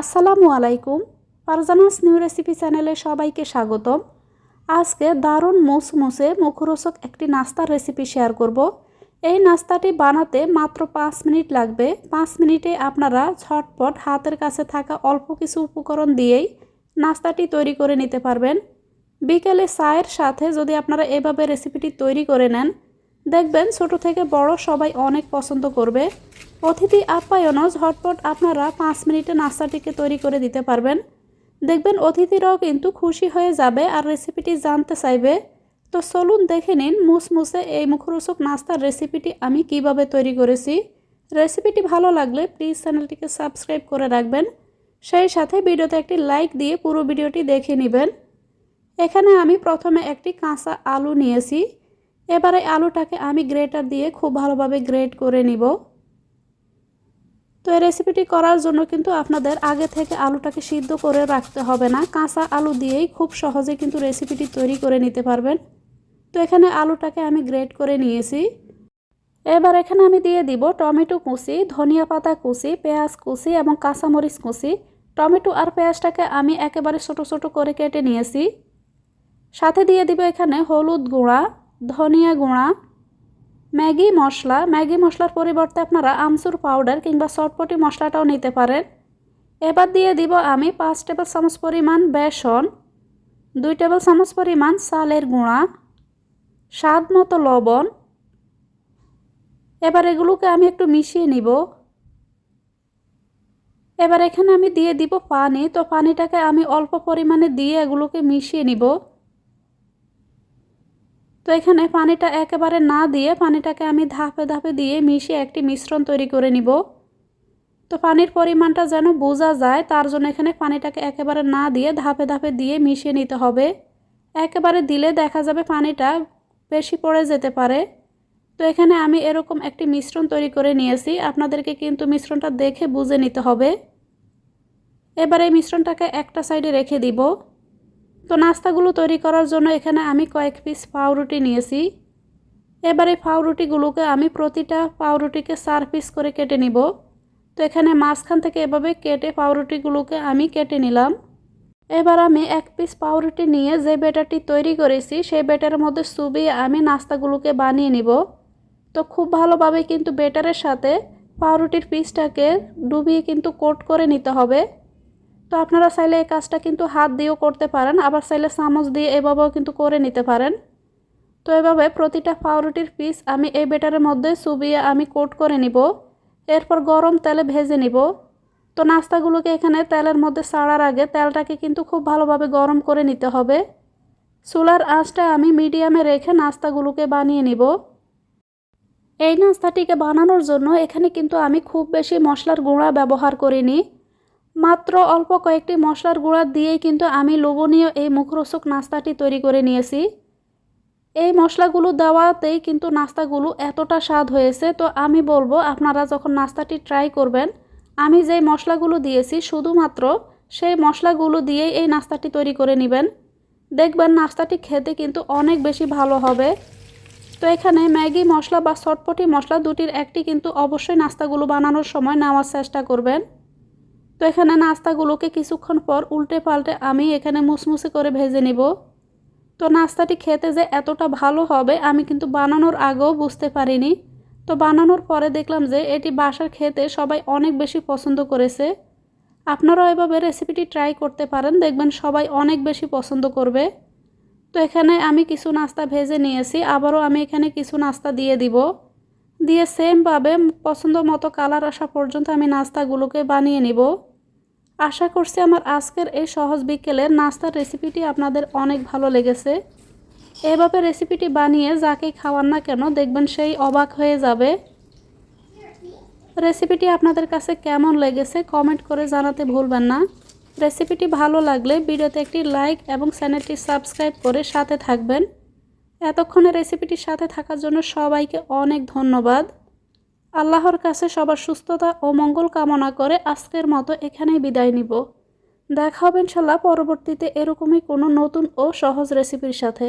আসসালামু আলাইকুম। পারজানাস new recipe চ্যানেলে সবাইকে স্বাগতম। আজকে দারুণ মুসমুসে মুখরোচক একটি নাস্তার রেসিপি শেয়ার করব। এই নাস্তাটি বানাতে মাত্র পাঁচ মিনিট লাগবে। পাঁচ মিনিটে আপনারা ঝটপট হাতের কাছে থাকা অল্প কিছু উপকরণ দিয়েই নাস্তাটি তৈরি করে নিতে পারবেন। বিকেলে চায়ের সাথে যদি আপনারা এভাবে রেসিপিটি তৈরি করে নেন দেখবেন ছোট থেকে বড় সবাই অনেক পছন্দ করবে। অতিথি আপ্যায়নও ঝটপট আপনারা পাঁচ মিনিটে নাস্তাটিকে তৈরি করে দিতে পারবেন। দেখবেন অতিথিরাও কিন্তু খুশি হয়ে যাবে আর রেসিপিটি জানতে চাইবে। তো চলুন দেখে নিন মুসমুসে এই মুখরোচক নাস্তার রেসিপিটি আমি কীভাবে তৈরি করেছি। রেসিপিটি ভালো লাগলে প্লিজ চ্যানেলটিকে সাবস্ক্রাইব করে রাখবেন। সেই সাথে ভিডিওতে একটি লাইক দিয়ে পুরো ভিডিওটি দেখে নেবেন। এখানে আমি প্রথমে একটি কাঁচা আলু নিয়েছি। এবারে আলুটাকে আমি গ্রেটার দিয়ে খুব ভালোভাবে গ্রেট করে নিব। তো এই রেসিপিটি করার জন্য কিন্তু আপনাদের আগে থেকে আলুটাকে সিদ্ধ করে রাখতে হবে না। কাঁচা আলু দিয়েই খুব সহজে কিন্তু রেসিপিটি তৈরি করে নিতে পারবেন। তো এখানে আলুটাকে আমি গ্রেট করে নিয়েছি। এবার এখানে আমি দিয়ে দিব টমেটো কুচি, ধনিয়া পাতা কুচি, পেঁয়াজ কুচি এবং কাঁচামরিচ কুচি। টমেটো আর পেঁয়াজটাকে আমি একেবারে ছোট ছোট করে কেটে নিয়েছি। সাথে দিয়ে দিব এখানে হলুদ গুঁড়া। ধনিয়া গুঁড়া, ম্যাগি মশলা। ম্যাগি মশলার পরিবর্তে আপনারা আমচুর পাউডার কিংবা চটপটি মশলাটাও নিতে পারেন। এবার দিয়ে দিব আমি পাঁচ টেবিল চামচ পরিমাণ বেসন, দুই টেবিল চামচ পরিমাণ চালের গুঁড়া, স্বাদ মতো লবণ। এবার এগুলোকে আমি একটু মিশিয়ে নিব। এবার এখানে আমি দিয়ে দিব পানি। তো পানিটাকে আমি অল্প পরিমাণে দিয়ে এগুলোকে মিশিয়ে নিব। তো এখানে পানিটা একেবারে না দিয়ে পানিটাকে আমি ধাপে ধাপে দিয়ে মিশিয়ে একটি মিশ্রণ তৈরি করে নিব। তো পানির পরিমাণটা যেন বোঝা যায়, তার জন্য এখানে পানিটাকে একেবারে না দিয়ে ধাপে ধাপে দিয়ে মিশিয়ে নিতে হবে। একেবারে দিলে দেখা যাবে পানিটা বেশি পড়ে যেতে পারে। তো এখানে আমি এরকম একটি মিশ্রণ তৈরি করে নিয়েছি, আপনাদেরকে কিন্তু মিশ্রণটা দেখে বুঝে নিতে হবে। এবার এই মিশ্রণটাকে একটা সাইডে রেখে দিব। তো নাস্তাগুলো তৈরি করার জন্য এখানে আমি কয়েক পিস পাউরুটি নিয়েছি। এবার এই পাউরুটিগুলোকে আমি প্রতিটা পাউরুটিকে চার পিস করে কেটে নিব। তো এখানে মাঝখান থেকে এভাবে কেটে পাউরুটিগুলোকে আমি কেটে নিলাম। এবার আমি এক পিস পাউরুটি নিয়ে যে ব্যাটারটি তৈরি করেছি, সেই ব্যাটারের মধ্যে চুবিয়ে আমি নাস্তাগুলোকে বানিয়ে নিব। তো খুব ভালোভাবে কিন্তু ব্যাটারের সাথে পাউরুটির পিসটাকে ডুবিয়ে কিন্তু কোট করে নিতে হবে। তো আপনারা চাইলে এই কাজটা কিন্তু হাত দিয়েও করতে পারেন, আবার চাইলে চামচ দিয়ে এভাবেও কিন্তু করে নিতে পারেন। তো এভাবে প্রতিটা পাউরুটির পিস আমি এই বেটারের মধ্যে চুবিয়ে আমি কোট করে নিব, এরপর গরম তেলে ভেজে নিব। তো নাস্তাগুলোকে এখানে তেলের মধ্যে ছাড়ার আগে তেলটাকে কিন্তু খুব ভালোভাবে গরম করে নিতে হবে। চুলার আঁচটা আমি মিডিয়ামে রেখে নাস্তাগুলোকে বানিয়ে নিব। এই নাস্তাটিকে বানানোর জন্য এখানে কিন্তু আমি খুব বেশি মশলার গুঁড়া ব্যবহার করিনি। মাত্র অল্প কয়েকটি মশলার গুঁড়া দিয়েই কিন্তু আমি লোভনীয় এই মুখরোচক নাস্তাটি তৈরি করে নিয়েছি। এই মশলাগুলো দেওয়াতেই কিন্তু নাস্তাগুলো এতটা স্বাদ হয়েছে, তো আমি বলব আপনারা যখন নাস্তাটি ট্রাই করবেন, আমি যেই মশলাগুলো দিয়েছি শুধুমাত্র সেই মশলাগুলো দিয়েই এই নাস্তাটি তৈরি করে নেবেন। দেখবেন নাস্তাটি খেতে কিন্তু অনেক বেশি ভালো হবে। তো এখানে ম্যাগি মশলা বা চটপটি মশলা দুটির একটি কিন্তু অবশ্যই নাস্তাগুলো বানানোর সময় নেওয়ার চেষ্টা করবেন। তো এখানে নাস্তাগুলোকে কিছুক্ষণ পর উল্টে পাল্টে আমি এখানে মুসমুসে করে ভেজে নিব। তো নাস্তাটি খেতে যে এতটা ভালো হবে আমি কিন্তু বানানোর আগেও বুঝতে পারিনি। তো বানানোর পরে দেখলাম যে এটি বাসার খেতে সবাই অনেক বেশি পছন্দ করেছে। আপনারাও এভাবে রেসিপিটি ট্রাই করতে পারেন, দেখবেন সবাই অনেক বেশি পছন্দ করবে। তো এখানে আমি কিছু নাস্তা ভেজে নিয়েছি, আবারও আমি এখানে কিছু নাস্তা দিয়ে দিব। দিয়ে সেমভাবে পছন্দ মতো কালার আসা পর্যন্ত আমি নাস্তাগুলোকে বানিয়ে নিব। আশা করছি আমার আজকের এই সহজ বিকেলের নাস্তার রেসিপিটি আপনাদের অনেক ভালো লেগেছে। এভাবে রেসিপিটি বানিয়ে যাকেই খাওয়ান না কেন দেখবেন সেই অবাক হয়ে যাবে। রেসিপিটি আপনাদের কাছে কেমন লেগেছে কমেন্ট করে জানাতে ভুলবেন না। রেসিপিটি ভালো লাগলে ভিডিওতে একটি লাইক এবং চ্যানেলটি সাবস্ক্রাইব করে সাথে থাকবেন। এতক্ষণে রেসিপিটির সাথে থাকার জন্য সবাইকে অনেক ধন্যবাদ। আল্লাহর কাছে সবার সুস্থতা ও মঙ্গল কামনা করে আজকের মতো এখানেই বিদায় নিব। দেখা হবে ইনশাল্লাহ পরবর্তীতে এরকমই কোনো নতুন ও সহজ রেসিপির সাথে।